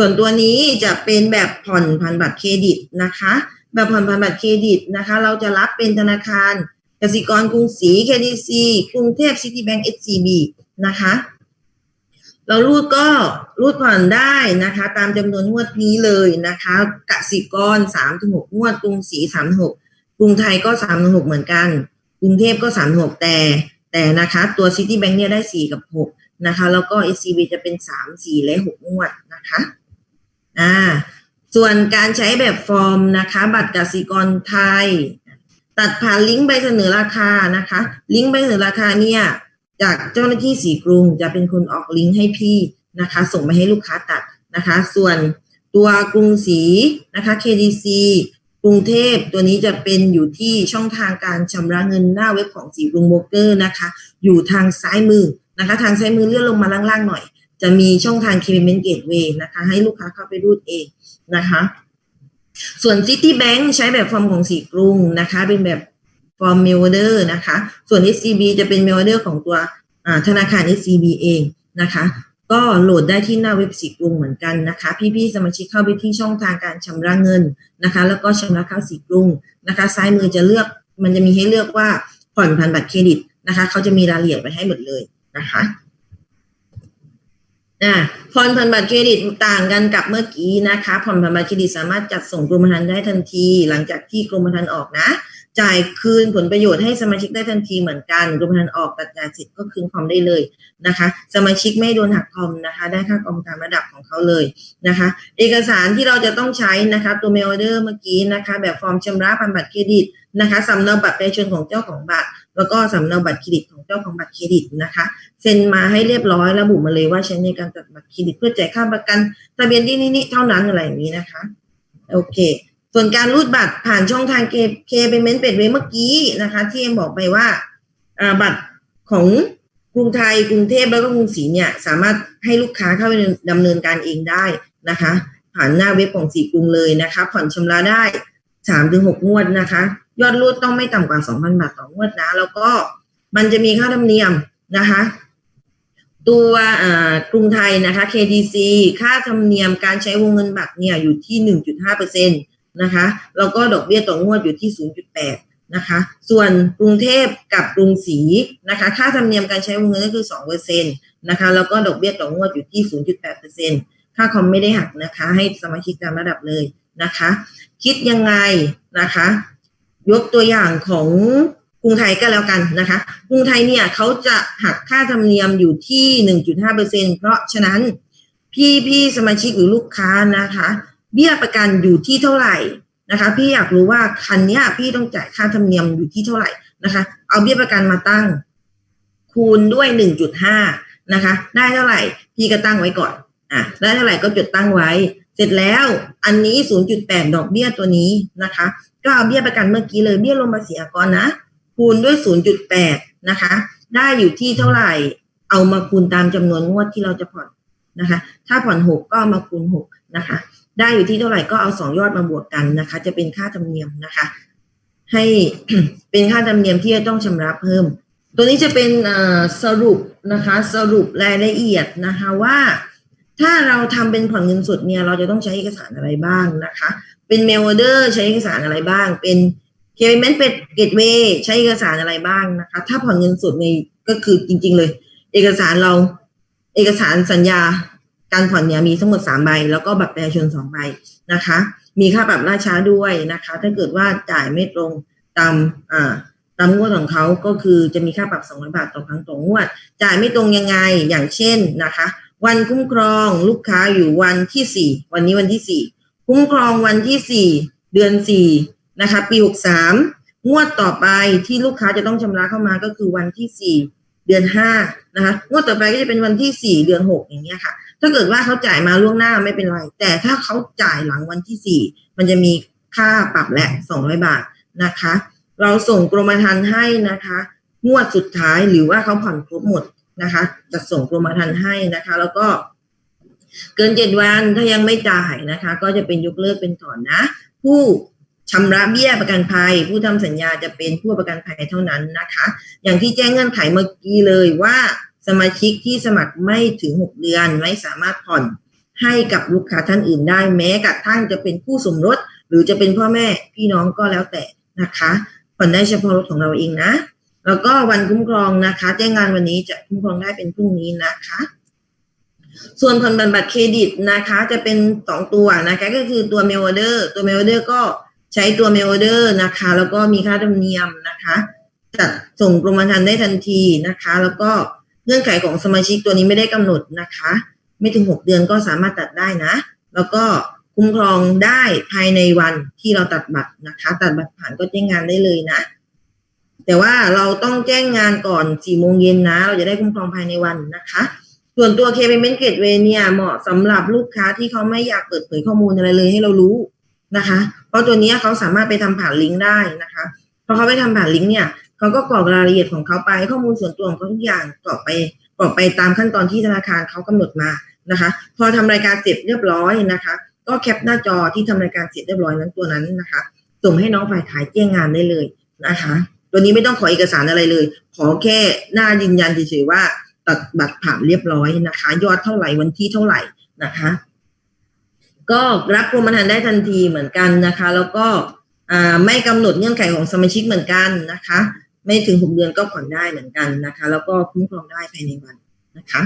ส่วนตัวนี้จะเป็นแบบผ่อนพันบัตรเครดิตนะคะ แบบผ่อนพันบัตรเครดิตนะคะ เราจะรับเป็นธนาคารกสิกรกรุงศรี KDC กรุงเทพซิตี้แบงก์ SCB นะคะ เรารูดก็รูดผ่อนได้นะคะ ตามจำนวนงวดนี้เลยนะคะกสิกรสามถึงหกงวด กรุงศรีสามถึงหกกรุงไทยก็สามถึงหกเหมือนกัน กรุงเทพก็สามถึงหกแต่แต่นะคะตัวซิตี้แบงค์เนี่ยได้สี่กับหกนะคะ แล้วก็ SCB จะเป็นสามสี่และหกงวดนะคะ อ่าส่วนการใช้แบบฟอร์มนะคะ บัตรกสิกรไทย ตัดผ่านลิงก์ใบเสนอราคานะคะ ลิงก์ใบเสนอราคาเนี่ยจากเจ้าหน้าที่สีกรุงจะเป็นคนออกลิงก์ให้พี่นะคะ ส่งไปให้ลูกค้าตัดนะคะ ส่วนตัวกรุงศรีนะคะ KDC กรุงเทพตัวนี้จะเป็นอยู่ที่ช่องทางการชำระเงินหน้าเว็บของสีกรุงโบรกเกอร์นะคะ อยู่ทางซ้ายมือนะคะ ทางซ้ายมือเลื่อนลงมาล่างๆหน่อย จะมีช่องทาง Payment Gateway นะคะ ให้ลูกค้าเข้าไปรูดเองนะคะ ส่วน Citibank ใช้แบบฟอร์มของสีกรุงนะคะ เป็นแบบฟอร์ม mail order นะคะ ส่วน SCB จะเป็น mail order ของตัวธนาคาร SCB เองนะคะ ก็โหลดได้ที่หน้าเว็บสีกรุงเหมือนกันนะคะ พี่ๆสมาชิกเข้าไปที่ช่องทางการชำระเงินนะคะ แล้วก็ชำระค่าสีกรุงนะคะ ซ้ายมือจะเลือกมันจะมีให้เลือกว่าผ่อนพันบัตรเครดิตนะคะ เขาจะมีรายละเอียดไว้ให้หมดเลยนะคะ อ่าผ่อนพันบัตรเครดิตต่างกันกับเมื่อกี้นะคะผ่อนพันบัตรเครดิตสามารถจัดส่งกรมธรรม์ได้ทันที หลังจากที่กรมธรรม์ออกนะ จ่ายคืนผลประโยชน์ให้สมาชิกได้ทันทีเหมือนกันกรมธรรม์ออกตัดจ่ายเสร็จก็คืนคอมได้เลยนะคะ สมาชิกไม่โดนหักคอมนะคะ ได้ค่าคอมตามระดับของเขาเลยนะคะ เอกสารที่เราจะต้องใช้นะคะตัวเมลออเดอร์เมื่อกี้นะคะ แบบฟอร์มชำระพันบัตรเครดิตนะคะสำเนาบัตรประชาชนของเจ้าของบัตร แล้วก็สำเนาบัตรเครดิตของเจ้าของบัตรเครดิตนะคะเซ็นมาให้เรียบร้อยระบุมาเลยว่าใช้ในการตัดบัตรเครดิตเพื่อจ่ายค่าประกันทะเบียนที่นี่เท่านั้นอะไรอย่างนี้นะคะโอเค ส่วนการรูดบัตรผ่านช่องทางเคเคเปเมนเป็ดเวเมื่อกี้นะคะ ที่เอ็มบอกไปว่าบัตรของกรุงไทยกรุงเทพแล้วก็กรุงศรีเนี่ยสามารถให้ลูกค้าเข้าไปดำเนินการเองได้นะคะ ผ่านหน้าเว็บของสีกรุงเลยนะคะ ผ่อนชำระได้สามถึงหกงวดนะคะ ยอดรูดต้องไม่ต่ำกว่าสองพันบาทต่องวดนะ แล้วก็มันจะมีค่าธรรมเนียมนะคะ ตัวกรุงไทยนะคะ KDC ค่าธรรมเนียมการใช้วงเงินบัตรเนี่ยอยู่ที่หนึ่งจุดห้าเปอร์เซ็นตนะคะ แล้วก็ดอกเบี้ยต่องวดอยู่ที่ศูนย์จุดแปดนะคะ ส่วนกรุงเทพกับกรุงศรีนะคะ ค่าธรรมเนียมการใช้วงเงินก็คือสองเปอร์เซ็นตนะคะ แล้วก็ดอกเบี้ยต่องวดอยู่ที่ศูนย์จุดแปดเปอร์เซ็นค่าคอมไม่ได้หักนะคะ ให้สมาชิกตามระดับเลยนะคะ คิดยังไงนะคะ ยกตัวอย่างของกรุงไทยก็แล้วกันนะคะ กรุงไทยเนี่ยเขาจะหักค่าธรรมเนียมอยู่ที่หนึ่งจุดห้าเปอร์เซ็นเพราะฉะนั้นพี่พี่สมาชิกหรือลูกค้านะคะ เบี้ยประกันอยู่ที่เท่าไหร่นะคะ พี่อยากรู้ว่าคันเนี้ยพี่ต้องจ่ายค่าธรรมเนียมอยู่ที่เท่าไหร่นะคะ เอาเบี้ยประกันมาตั้ง คูณด้วยหนึ่งจุดห้านะคะ ได้เท่าไหร่ พี่ก็ตั้งไว้ก่อนอะได้เท่าไหร่ก็จดตั้งไว้ เสร็จแล้วอันนี้ 0.8 ดอกเบี้ยตัวนี้นะคะ ก็เอาเบี้ยประกันเมื่อกี้เลยเบี้ยลงภาษีอากรนะ คูณด้วย 0.8 นะคะ ได้อยู่ที่เท่าไหร่ เอามาคูณตามจำนวนงวดที่เราจะผ่อนนะคะ ถ้าผ่อน6ก็ามาคูณ6นะคะ ได้อยู่ที่เท่าไหร่ก็เอา2ยอดมาบวกกันนะคะ จะเป็นค่าธรรมเนียมนะคะ ให้เป็นค่าธรรมเนียมที่จะต้องชำระเพิ่ม ตัวนี้จะเป็นสรุปนะคะ สรุปรายละเอียดนะคะว่า ถ้าเราทำเป็นผ่อนเงินสดเนี่ยเราจะต้องใช้เอกสารอะไรบ้างนะคะ เป็นเมลออเดอร์ใช้เอกสารอะไรบ้าง เป็นเคเมนเป็นเกตเวย์ใช้เอกสารอะไรบ้างนะคะ ถ้าผ่อนเงินสดในก็คือจริง ๆ เลย เอกสารเราเอกสารสัญญาการผ่อนเนี่ยมีทั้งหมดสามใบ แล้วก็บัตรประชาชนสองใบนะคะ มีค่าปรับล่าช้าด้วยนะคะ ถ้าเกิดว่าจ่ายไม่ตรงตามอ่าตามงวดของเขาก็คือจะมีค่าปรับสองร้อยบาทต่อครั้งต่องวด จ่ายไม่ตรงยังไงอย่างเช่นนะคะ วันคุ้มครองลูกค้าอยู่วันที่สี่วันนี้วันที่สี่คุ้มครองวันที่สี่เดือนสี่นะคะปีหกสามงวดต่อไปที่ลูกค้าจะต้องชำระเข้ามาก็คือวันที่สี่เดือนห้านะคะงวดต่อไปก็จะเป็นวันที่สี่เดือนหกอย่างเงี้ยค่ะ ถ้าเกิดว่าเขาจ่ายมาล่วงหน้าไม่เป็นไร แต่ถ้าเขาจ่ายหลังวันที่สี่มันจะมีค่าปรับและสองร้อยบาทนะคะ เราส่งกรมธรรม์ให้นะคะ งวดสุดท้ายหรือว่าเขาผ่อนครบหมด นะคะจะส่งกรมธรรม์ให้นะคะ แล้วก็เกินเจ็ดวันถ้ายังไม่จ่ายนะคะ ก็จะเป็นยกเลิกเป็นถอนนะ ผู้ชำระเบี้ยประกันภัย ผู้ทำสัญญาจะเป็นผู้ประกันภัยเท่านั้นนะคะ อย่างที่แจ้งเงื่อนไขเมื่อกี้เลยว่าสมาชิกที่สมัครไม่ถึงหกเดือนไม่สามารถผ่อนให้กับลูกค้าท่านอื่นได้แม้กระทั่งจะเป็นผู้สมรส หรือจะเป็นพ่อแม่พี่น้องก็แล้วแต่นะคะผ่อนได้เฉพาะรถของเราเองนะ แล้วก็วันคุ้มครองนะคะ แจ้งงานวันนี้จะคุ้มครองได้เป็นพรุ่งนี้นะคะ ส่วนผ่อนบัตรบัตรเครดิตนะคะ จะเป็นสองตัวนะคะ ก็คือตัวเมลเดอร์ตัวเมลเดอร์ก็ใช้ตัวเมลเดอร์นะคะ แล้วก็มีค่าธรรมเนียมนะคะจัดส่งกรมธรรม์ได้ทันทีนะคะ แล้วก็เงื่อนไขของสมาชิกตัวนี้ไม่ได้กำหนดนะคะ ไม่ถึงหกเดือนก็สามารถตัดได้นะ แล้วก็คุ้มครองได้ภายในวันที่เราตัดบัตรนะคะ ตัดบัตรผ่านก็แจ้งงานได้เลยนะ แต่ว่าเราต้องแจ้งงานก่อนสี่โมงเย็นนะ เราจะได้คุ้มครองภายในวันนะคะ ส่วนตัว K Payment Gateway เนี่ยเหมาะสำหรับลูกค้าที่เขาไม่อยากเปิดเผยข้อมูลอะไรเลยให้เรารู้นะคะ เพราะตัวนี้เขาสามารถไปทำผ่านลิงก์ได้นะคะพอเขาไปทำผ่านลิงก์เนี่ยเขาก็กรอกรายละเอียดของเขาไปข้อมูลส่วนตัวของเขาทุกอย่างกรอกไปกรอกไปตามขั้นตอนที่ธนาคารเขากำหนดมานะคะ พอทำรายการเสร็จเรียบร้อยนะคะ ก็แคปหน้าจอที่ทำรายการเสร็จเรียบร้อยนั้นตัวนั้นนะคะส่งให้น้องฝ่ายขายแจ้งงานได้เลยนะคะ ตัวนี้ไม่ต้องขอเอกสารอะไรเลย ขอแค่หน้ายืนยันเฉยๆว่าตัดบัตรผ่านเรียบร้อยนะคะ ยอดเท่าไหร่วันที่เท่าไหร่นะคะ ก็รับกรมธรรม์ได้ทันทีเหมือนกันนะคะ แล้วก็ไม่กำหนดเงื่อนไขของสมาชิกเหมือนกันนะคะ ไม่ถึงหกเดือนก็ผ่อนได้เหมือนกันนะคะ แล้วก็คุ้มครองได้ภายในวันนะคะ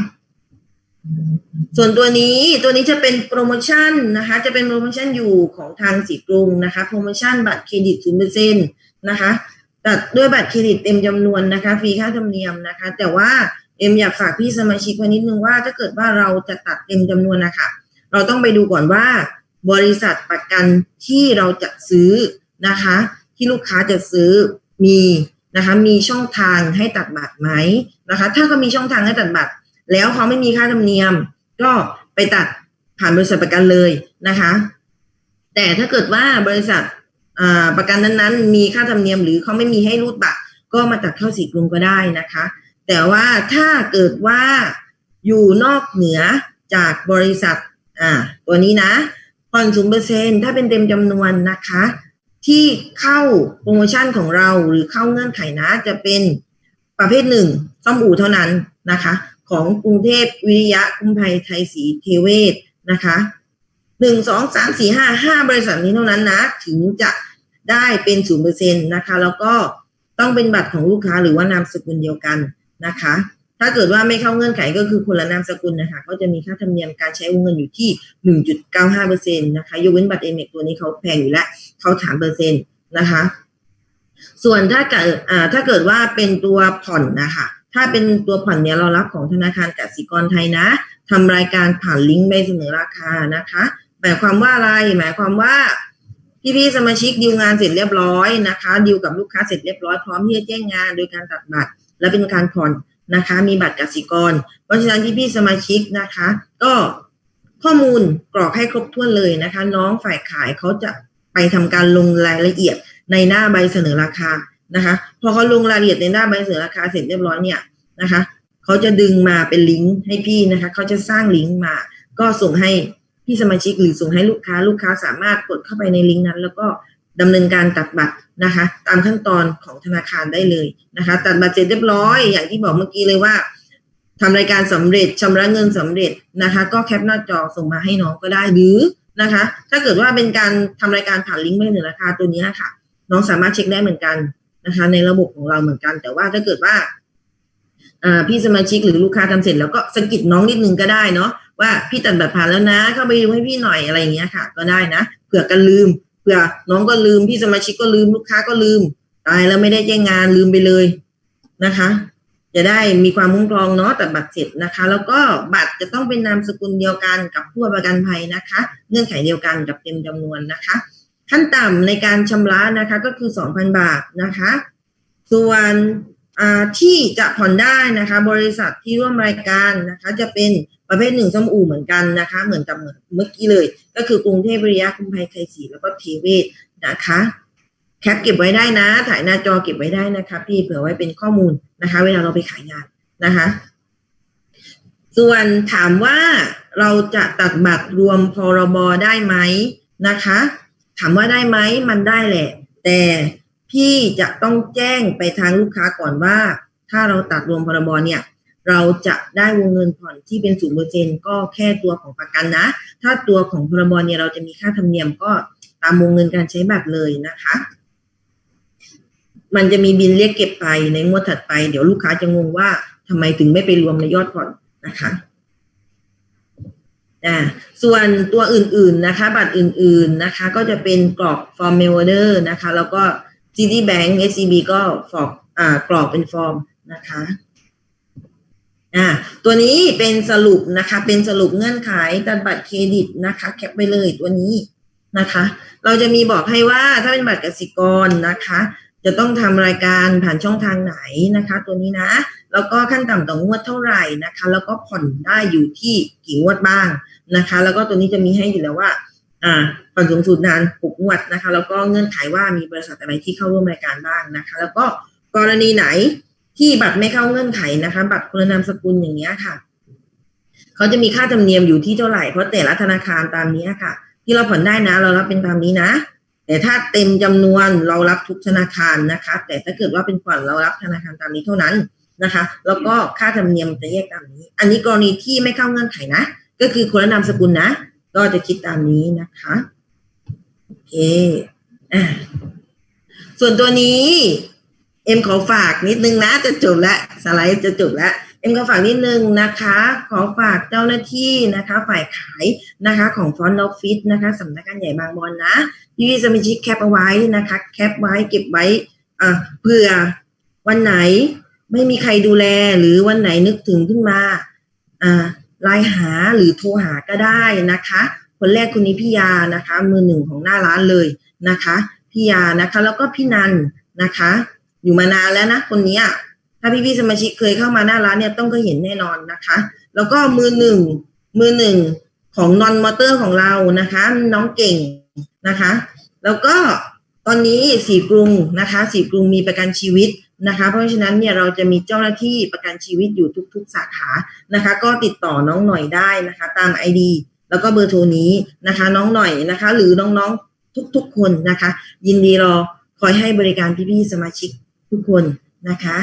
ส่วนตัวนี้ตัวนี้จะเป็นโปรโมชั่นนะคะ จะเป็นโปรโมชั่นอยู่ของทางสีกรุงนะคะ โปรโมชั่นบัตรเครดิตศูนย์เปอร์เซ็นต์นะคะ ตัดด้วยบัตรเครดิตเต็มจำนวนนะคะฟรีค่าธรรมเนียมนะคะ แต่ว่าเอ็มอยากฝากพี่สมาชิกไว้นิดนึงว่าถ้าเกิดว่าเราจะตัดเต็มจำนวนนะคะเราต้องไปดูก่อนว่า บริษัทประกันที่เราจะซื้อนะคะ ที่ลูกค้าจะซื้อมีนะคะมีช่องทางให้ตัดบัตรไหมนะคะ ถ้าเขามีช่องทางให้ตัดบัตร แล้วเขาไม่มีค่าธรรมเนียม ก็ไปตัดผ่านบริษัทประกันเลยนะคะ แต่ถ้าเกิดว่าบริษัท ประกันนั้นๆ มีค่าธรรมเนียมหรือเขาไม่มีให้รูดบัตรก็มาตัดเข้าสีกรุงก็ได้นะคะ แต่ว่าถ้าเกิดว่าอยู่นอกเหนือจากบริษัทอ่าตัวนี้นะผ่อนศูนเปอร์เซ็นถ้าเป็นเต็มจำนวนนะคะ ที่เข้าโปรโมชั่นของเราหรือเข้าเงื่อนไขนะจะเป็นประเภทหนึ่งซ่อมอู่เท่านั้นนะคะ ของกรุงเทพวิริยะคุ้มภัยไทยศรีเทเวศนะคะ หนึ่งสองสามสี่ห้าห้าบริษัทนี้เท่านั้นนะ ถึงจะได้เป็นศูนย์เปอร์เซ็นต์นะคะ แล้วก็ต้องเป็นบัตรของลูกค้าหรือว่านามสกุลเดียวกันนะคะ ถ้าเกิดว่าไม่เข้าเงื่อนไขก็คือคนละนามสกุลนะคะ ก็จะมีค่าธรรมเนียมการใช้วงเงินอยู่ที่หนึ่งจุดเก้าห้าเปอร์เซ็นต์นะคะยกเว้นบัตรเอเมกตัวนี้เขาแพงอยู่แล้วเขาถามเปอร์เซ็นต์นะคะ ส่วนถ้าเกิดอ่าถ้าเกิดว่าเป็นตัวผ่อนนะคะถ้าเป็นตัวผ่อนเนี่ยเรารับของธนาคารกสิกรไทยนะทำรายการผ่านลิงก์ใบเสนอราคานะคะ หมายความว่าอะไรหมายความว่าพี่ๆสมาชิกดีลงานเสร็จเรียบร้อยนะคะดีลกับลูกค้าเสร็จเรียบร้อยพร้อมที่จะแจ้งงานโดยการตัดบัตร และเป็นการผ่อนนะคะ มีบัตรกสิกร เพราะฉะนั้นพี่ๆสมาชิกนะคะ ก็ข้อมูลกรอกให้ครบถ้วนเลยนะคะ น้องฝ่ายขายเขาจะไปทำการลงรายละเอียดในหน้าใบเสนอราคานะคะพอเขาลงรายละเอียดในหน้าใบเสนอราคาเสร็จเรียบร้อยเนี่ยนะคะเขาจะดึงมาเป็นลิงก์ให้พี่นะคะเขาจะสร้างลิงก์มา ก็ส่งให้ พี่สมาชิกหรือส่งให้ลูกค้าลูกค้าสามารถกดเข้าไปในลิงก์นั้น แล้วก็ดำเนินการตัดบัตรนะคะ ตามขั้นตอนของธนาคารได้เลยนะคะ ตัดบัตรเสร็จเรียบร้อย อย่างที่บอกเมื่อกี้เลยว่าทำรายการสำเร็จชำระเงินสำเร็จนะคะ ก็แคปหน้าจอส่งมาให้น้องก็ได้หรือนะคะ ถ้าเกิดว่าเป็นการทำรายการผ่านลิงก์ไม่เหนือราคาตัวนี้ค่ะ น้องสามารถเช็คได้เหมือนกันนะคะ ในระบบของเราเหมือนกัน แต่ว่าถ้าเกิดว่าพี่สมาชิกหรือลูกค้าทำเสร็จแล้วก็สกิดน้องนิดนึงก็ได้เนาะ ว่าพี่ตัดบัตรผ่านแล้วนะ เข้าไปดูให้พี่หน่อยอะไรอย่างเงี้ยค่ะ ก็ได้นะเผื่อกันลืมเผื่อน้องก็ลืมพี่สมาชิกก็ลืมลูกค้าก็ลืมตายแล้วไม่ได้แจ้งงานลืมไปเลยนะคะ จะได้มีความคุ้มครองเนาะตัดบัตรเสร็จนะคะ แล้วก็บัตรจะต้องเป็นนามสกุลเดียวกันกับผู้ประกันภัยนะคะ เงื่อนไขเดียวกันกับเต็มจำนวนนะคะ ขั้นต่ำในการชำระนะคะก็คือ2,000บาทนะคะ ส่วนที่จะผ่อนได้นะคะ บริษัทที่ร่วมรายการนะคะ จะเป็น ประเภทหนึ่งซ่อมอู่เหมือนกันนะคะ เหมือนกับเหมือนเมื่อกี้เลย ก็คือกรุงเทพวิริยะคุมภัยไทยศรีแล้วก็เทเวศนะคะ แคปเก็บไว้ได้นะ ถ่ายหน้าจอเก็บไว้ได้นะคะ พี่เผื่อไว้เป็นข้อมูลนะคะ เวลาเราไปขายงานนะคะ ส่วนถามว่าเราจะตัดบัตรรวมพรบได้ไหมนะคะ ถามว่าได้ไหมมันได้แหละ แต่พี่จะต้องแจ้งไปทางลูกค้าก่อนว่า ถ้าเราตัดรวมพรบเนี่ย เราจะได้วงเงินผ่อนที่เป็นศูนย์เปอร์เซ็นก็แค่ตัวของประกันนะ ถ้าตัวของพรบเนี่ยเราจะมีค่าธรรมเนียมก็ตามวงเงินการใช้บัตรเลยนะคะ มันจะมีบินเรียกเก็บไปในงวดถัดไป เดี๋ยวลูกค้าจะงงว่าทำไมถึงไม่ไปรวมในยอดผ่อนนะคะอ่าส่วนตัวอื่นๆนะคะ บัตรอื่นๆนะคะ ก็จะเป็นกรอกฟอร์มเมลเดอร์นะคะ แล้วก็ CD Bank SCB ก็ฟอกอ่ากรอกเป็นฟอร์มนะคะ อ่าตัวนี้เป็นสรุปนะคะ เป็นสรุปเงื่อนไขการบัตรเครดิตนะคะ แคปไปเลยตัวนี้นะคะ เราจะมีบอกให้ว่าถ้าเป็นบัตรกสิกรนะคะ จะต้องทำรายการผ่านช่องทางไหนนะคะ ตัวนี้นะ แล้วก็ขั้นต่ำต่องวดเท่าไหร่นะคะ แล้วก็ผ่อนได้อยู่ที่กี่งวดบ้างนะคะ แล้วก็ตัวนี้จะมีให้อยู่แล้วว่าอ่าผ่อนสูงสุดนานหกงวดนะคะ แล้วก็เงื่อนไขว่ามีบริษัทอะไรที่เข้าร่วมรายการบ้างนะคะ แล้วก็กรณีไหน ที่บัตรไม่เข้าเงื่อนไขนะคะ บัตรคนละนามสกุลอย่างเงี้ยค่ะเขาจะมีค่าธรรมเนียมอยู่ที่เท่าไหร่เพราะแต่ละธนาคารตามนี้ค่ะ ที่เราผ่อนได้นะ เรารับเป็นตามนี้นะ แต่ถ้าเต็มจำนวนเรารับทุกธนาคารนะคะ แต่ถ้าเกิดว่าเป็นผ่อนเรารับธนาคารตามนี้เท่านั้นนะคะ แล้วก็ค่าธรรมเนียมจะแยกตามนี้ อันนี้กรณีที่ไม่เข้าเงื่อนไขนะ ก็คือคนละนามสกุลนะ ก็จะคิดตามนี้นะคะโอเคอะส่วนตัวนี้ เอ็มขอฝากนิดนึงนะจะจบแล้วสไลด์จะจบแล้วเอ็มขอฝากนิดนึงนะคะ ขอฝากเจ้าหน้าที่นะคะ ฝ่ายขายนะคะของฟอนต์ออฟฟิศนะคะสำนักงานใหญ่บางบอนนะพี่วิสมาชิกแคปเอาไว้นะคะ แคปไว้เก็บไว้อ่าเผื่อวันไหนไม่มีใครดูแลหรือวันไหนนึกถึงขึ้นมาอ่าไลน์หาหรือโทรหาก็ได้นะคะ คนแรกคนนี้พี่ยานะคะ มือหนึ่งของหน้าร้านเลยนะคะพี่ยานะคะ แล้วก็พี่นันนะคะ อยู่มานานแล้วนะคนนี้ถ้าพี่พี่ๆสมาชิกเคยเข้ามาหน้าร้านเนี่ยต้องเคยเห็นแน่นอนนะคะ แล้วก็มือหนึ่งมือหนึ่งของนอนมอเตอร์ของเรานะคะ น้องเก่งนะคะ แล้วก็ตอนนี้สีกรุงนะคะ สีกรุงมีประกันชีวิตนะคะ เพราะฉะนั้นเนี่ยเราจะมีเจ้าหน้าที่ประกันชีวิตอยู่ทุก ๆ สาขานะคะ ก็ติดต่อน้องหน่อยได้นะคะ ตาม ID แล้วก็เบอร์โทรนี้นะคะ น้องหน่อยนะคะ หรือน้องๆทุกๆคนนะคะ ยินดีรอคอยให้บริการพี่ๆสมาชิก ทุกคนนะคะ